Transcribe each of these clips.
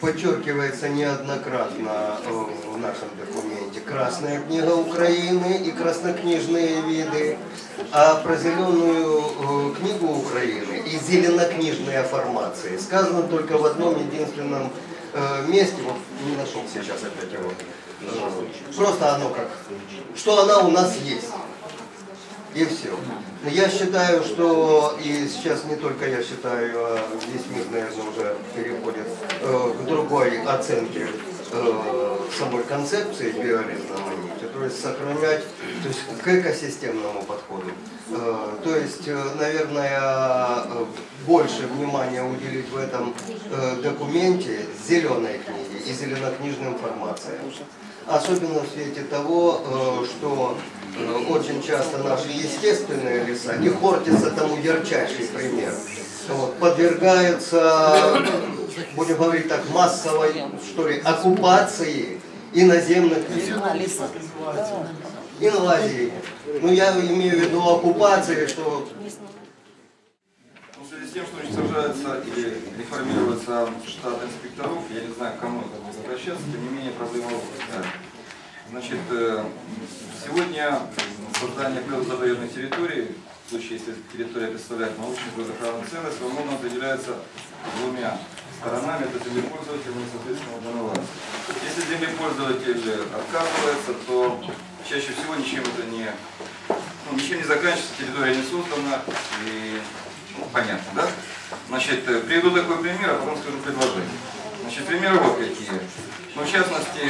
подчеркивается неоднократно э, в нашем документе Красная книга Украины и краснокнижные виды, а про зеленую э, книгу Украины и зеленокнижные формации сказано только в одном единственном э, месте, вот не нашел сейчас опять его, просто оно как, что она у нас есть. И все. Я считаю, что, и сейчас не только я считаю, а весь мир, наверное, уже переходит э, к другой оценке э, самой концепции биорезонанити, то есть сохранять, то есть к экосистемному подходу. Э, то есть, э, наверное, э, больше внимания уделить в этом э, документе зеленой книге и зеленокнижной информации. Особенно в свете того, э, что очень часто наши естественные леса, не Хортица тому ярчайший пример, вот, подвергаются, будем говорить так, массовой, что ли, оккупации иноземных лесов. Инвазии. Ну, я имею в виду оккупации, что Ну, в связи с тем, что уничтожается или реформируется штат инспекторов, я не знаю, к кому это будет обращаться, тем не менее проблема возникает. Значит, э, сегодня создание природозаповедной территории, в случае, если территория представляет научную природоохранную целость, во многом определяется двумя сторонами, это землепользователь и, соответственно, органы власти. Если землепользователь отказывается, то чаще всего ничем это не, ну, ничем не заканчивается, территория не создана, и ну, понятно, да? Значит, э, приведу такой пример, а потом скажу предложение. Значит, примеры вот какие. Ну, в частности,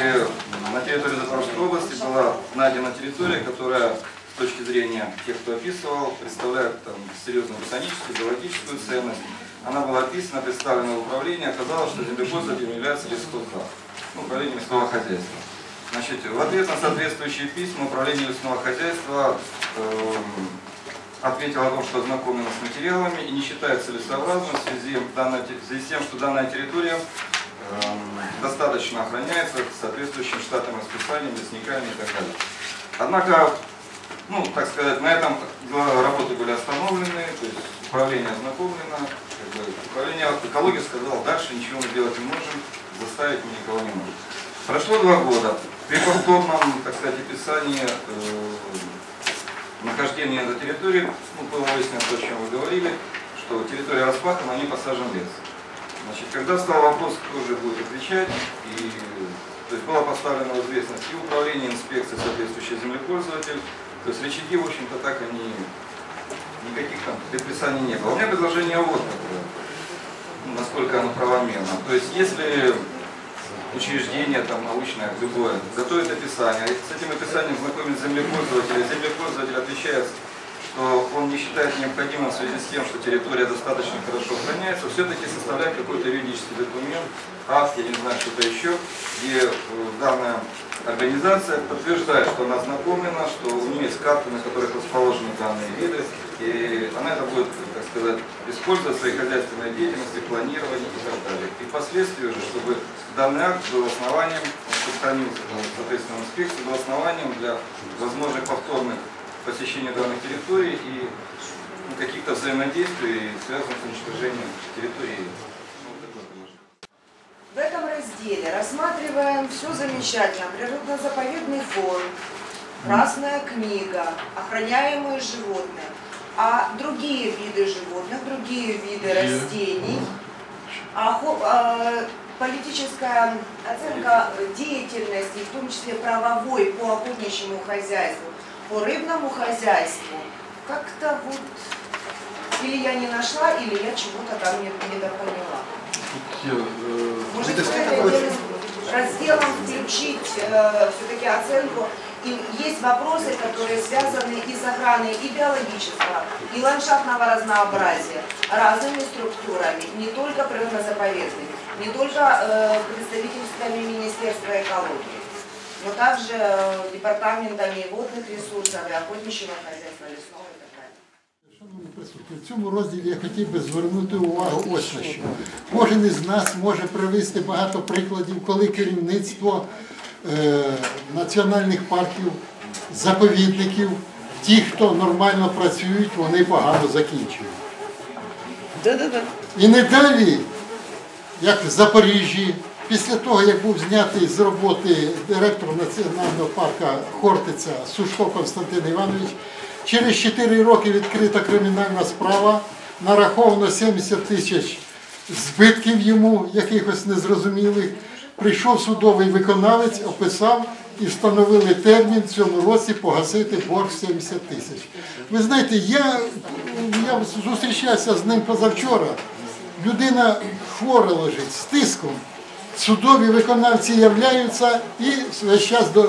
на территории Запорожской области была найдена территория, которая с точки зрения тех, кто описывал, представляет там, серьезную ботаническую, биологическую ценность. Она была описана, представлена в управлении, оказалось, что землепользователем является лесхоздав, ну, управление лесного хозяйства. Значит, в ответ на соответствующие письма управление лесного хозяйства эм, ответил о том, что ознакомлено с материалами и не считает целесообразным в связи, данной в связи с тем, что данная территория достаточно охраняется соответствующим штатным расписанием, лесниками и так далее. Однако, ну, так сказать, на этом работы были остановлены, то есть управление ознакомлено, как бы, управление экологии сказало, дальше ничего мы делать не можем, заставить мы никого не можем. Прошло два года. При повторном, так сказать, описании э, нахождения на территории, ну, было выяснено то, о чем вы говорили, что территория распахана, не посажен лес. Значит, когда стал вопрос, кто же будет отвечать, и то есть была поставлена в известность и управление инспекции, соответствующий землепользователь, то есть рычаги, в общем-то, так они, никаких там предписаний не было. У меня предложение вот какое, ну, насколько оно правомерно. То есть, если учреждение там научное, любое, готовит описание, и с этим описанием знакомит землепользователя, землепользователь отвечает, что он не считает необходимым в связи с тем, что территория достаточно хорошо охраняется, все-таки составляет какой-то юридический документ, акт, я не знаю, что-то еще, где э, данная организация подтверждает, что она знакомлена, что у нее есть карты, на которых расположены данные виды, и она это будет, так сказать, использовать в своей хозяйственной деятельности, планировании и так далее. И впоследствии уже, чтобы данный акт был основанием, он там, соответственно, в инспекции, был основанием для возможных повторных посещения данных территорий и ну, каких-то взаимодействий, связанных с уничтожением территории. Ну. В этом разделе рассматриваем все замечательно. Природно-заповедный фонд, Красная книга, охраняемые животные. А другие виды животных, другие виды растений, охо- а, политическая оценка деятельности, в том числе правовой по охотничьему хозяйству, по рыбному хозяйству, как-то вот или я не нашла, или я чего-то там не, недопоняла. Может, в этот разделом включить все-таки оценку. И есть вопросы, которые связаны и с охраной и биологического, и ландшафтного разнообразия разными структурами, не только природно-заповедными, не только э, представительствами Министерства экологии, но также департаментами водных ресурсов и охотничьего хозяйства лесного и так далее. Шановні присутні, в цьому розділі я хотів би звернути увагу ось на що. Кожен із нас може привести багато прикладів, коли керівництво е, національних парків, заповідників, ті, хто нормально працюють, вони погано закінчують. І не далі, як в Запоріжжі, Після того, як був знятий з роботи директор національного парку Хортиця Сушко Константин Іванович, через 4 роки відкрита кримінальна справа, нараховано 70 тисяч збитків йому, якихось незрозумілих. Прийшов судовий виконавець, описав і встановили термін в цьому році погасити борг 70 тисяч. Ви знаєте, я, я зустрічався з ним позавчора. Людина хвора лежить з тиском. Судові виконавці являються і весь час е,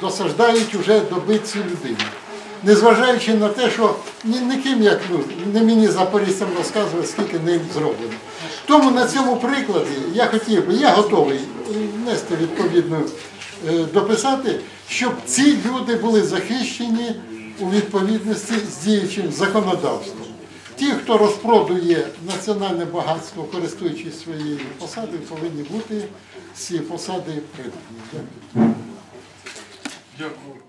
досаждають уже добити цю людину. Незважаючи на те, що ні, ніким як ну, не мені запорізцям розказувати, скільки ним зроблено. Тому на цьому прикладі я хотів би, я готовий внести відповідну е, дописати, щоб ці люди були захищені у відповідності з діючим законодавством. Ті, хто розпродує національне багатство, користуючись своєю посадою, повинні бути з цієї посади придбані. Дякую. Дякую.